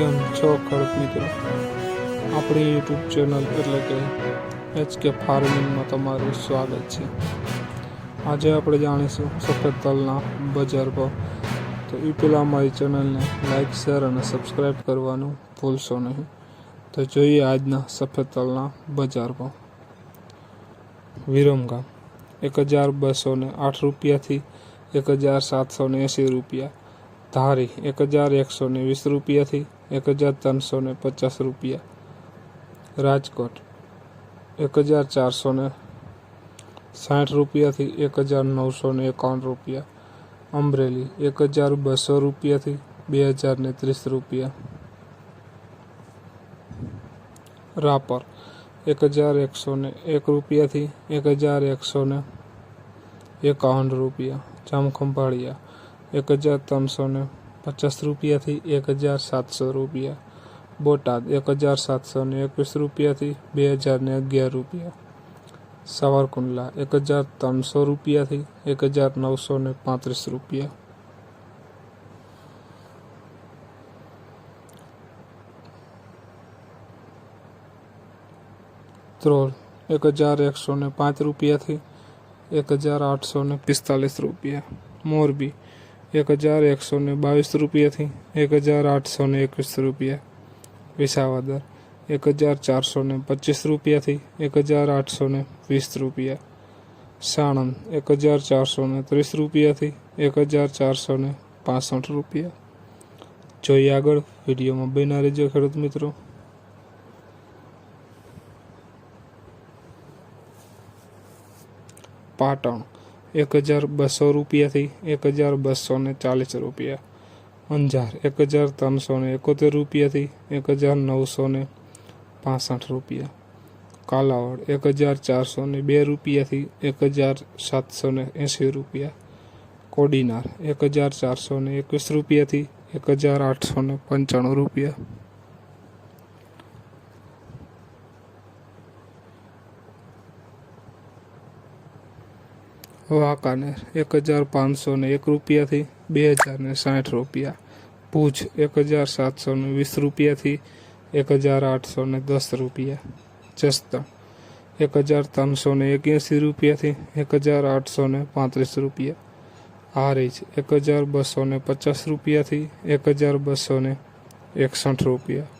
કેમ છો ખડક મિત્રો. આપણી યુટ્યુબ ચેનલ એટલે કે એચ કે ફાર્મિંગમાં તમારું સ્વાગત છે. આજે આપણે જાણીશું સફેદ તલના બજાર ભાવ. તો એ પહેલાં અમારી ચેનલને લાઇક શેર અને સબસ્ક્રાઈબ કરવાનું ભૂલશો નહીં. તો જોઈએ આજના સફેદ તલના બજાર ભાવ. વિરમગામ, એક હજાર બસો આઠ રૂપિયાથી એક હજાર સાતસો એંસી રૂપિયા. ધારી એક હજાર એકસો ને વીસ રૂપિયાથી એક હજાર ત્રણસો ને પચાસ રૂપિયા. રાજકોટ એક હજાર ચારસો ને સાઠ રૂપિયાથી એક હજાર નવસો ને એકાવન રૂપિયા. અમરેલી એક હજાર બસો રૂપિયાથી બે હજાર ને ત્રીસ રૂપિયા. રાપર એક હજાર એકસો ને એક રૂપિયાથી એક હજાર એકસો ને એકાવન રૂપિયા. જામખંભાળિયા એક હજાર ત્રણસો ને પચાસ રૂપિયાથી એક હજાર સાતસો રૂપિયા બોટાદ એક હજાર સાતસો ને એકવીસ રૂપિયાથી બે હજાર ને અગિયાર રૂપિયા સાવરકુંડલા એક હજાર ત્રણસો રૂપિયાથી એક હજાર નવસો ને પાંત્રીસ રૂપિયા ત્રોલ એક હજાર એકસો ને પાંચ રૂપિયાથી એક હજાર આઠસો ને પિસ્તાલીસ રૂપિયા મોરબી એક હજાર એકસો ને બાવીસ રૂપિયાથી એક હજાર આઠસો ને એકવીસ રૂપિયા. વિસાવદર. એક હજાર ચારસો ને પચીસ રૂપિયાથી એક હજાર આઠસો ને વીસ રૂપિયા. સાણંદ. એક હજાર ચારસો ને ત્રીસ રૂપિયાથી એક હજાર ચારસો ને પાસઠ રૂપિયા. જોઈએ આગળ વિડીયોમાં બેના રહેજો ખેડૂત મિત્રો. પાટણ. એક હજાર બસો રૂપિયાથી એક હજાર બસો ને ચાલીસ રૂપિયા. અંજાર એક હજાર ત્રણસો ને એકોતેર રૂપિયાથી એક હજાર નવસો ને પાસઠ રૂપિયા. કાલાવડ એક હજાર ચારસો ને બે રૂપિયાથી એક હજાર સાતસો ને એંસી રૂપિયા. કોડીનાર એક હજાર ચારસો ને એકવીસ રૂપિયાથી એક હજાર આઠસો ને પંચાણું રૂપિયા. વાંકાનેર એક હજાર પાંચસો ને એક રૂપિયાથી બે હજાર ને સાઠ રૂપિયા. ભુજ એક હજાર સાતસો ને વીસ રૂપિયાથી એક હજાર આઠસો ને દસ રૂપિયા. જસદણ એક હજાર ત્રણસો ને એક્યાસી રૂપિયાથી એક હજાર આઠસો ને પાંત્રીસ રૂપિયા. હારીજ એક હજાર બસો ને પચાસ રૂપિયાથી એક હજાર બસો ને એકસઠ રૂપિયા.